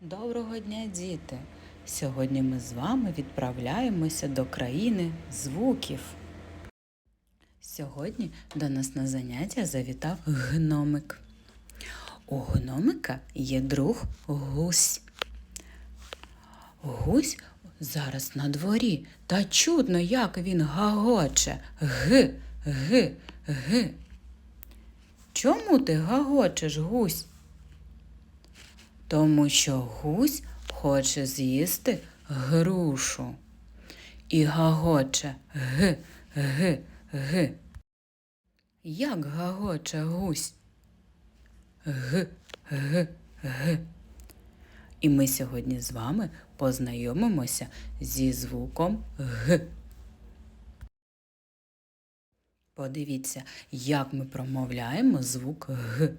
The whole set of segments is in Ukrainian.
Доброго дня, діти! Сьогодні ми з вами відправляємося до країни звуків. Сьогодні до нас на заняття завітав гномик. У гномика є друг гусь. Гусь зараз на дворі та чудно, як він гагоче. Г, г, г. Чому ти гагочеш, гусь? Тому що гусь хоче з'їсти грушу. І гагоче г, г, г. Як гагоче гусь? Г, г, г. І ми сьогодні з вами познайомимося зі звуком г. Подивіться, як ми промовляємо звук г.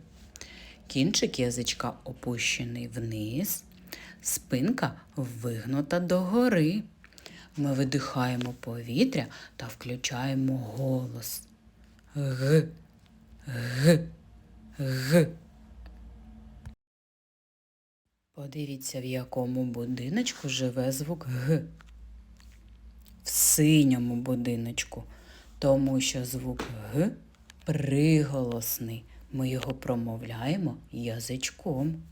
Кінчик язичка опущений вниз, спинка вигнута догори. Ми видихаємо повітря та включаємо голос. Г, г, г. Подивіться, в якому будиночку живе звук Г. В синьому будиночку, тому що звук Г приголосний. Ми його промовляємо язичком.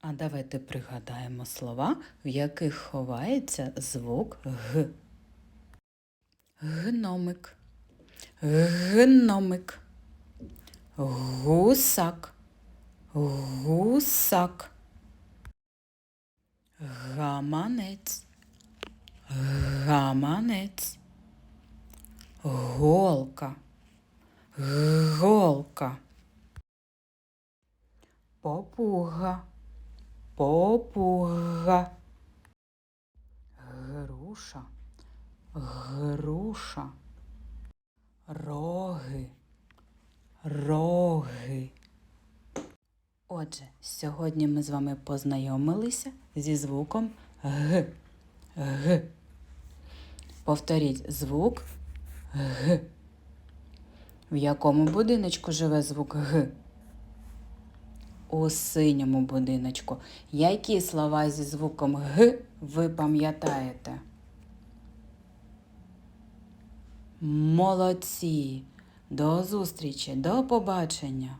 А давайте пригадаємо слова, в яких ховається звук Г. Гномик, гномик, гусак, гусак, гаманець, гаманець, голка. Голка. Попуга. Попуга. Груша. Груша. Роги. Роги. Отже, сьогодні ми з вами познайомилися зі звуком Г. Г. Повторіть звук Г. В якому будиночку живе звук Г? У синьому будиночку. Які слова зі звуком Г ви пам'ятаєте? Молодці! До зустрічі, до побачення!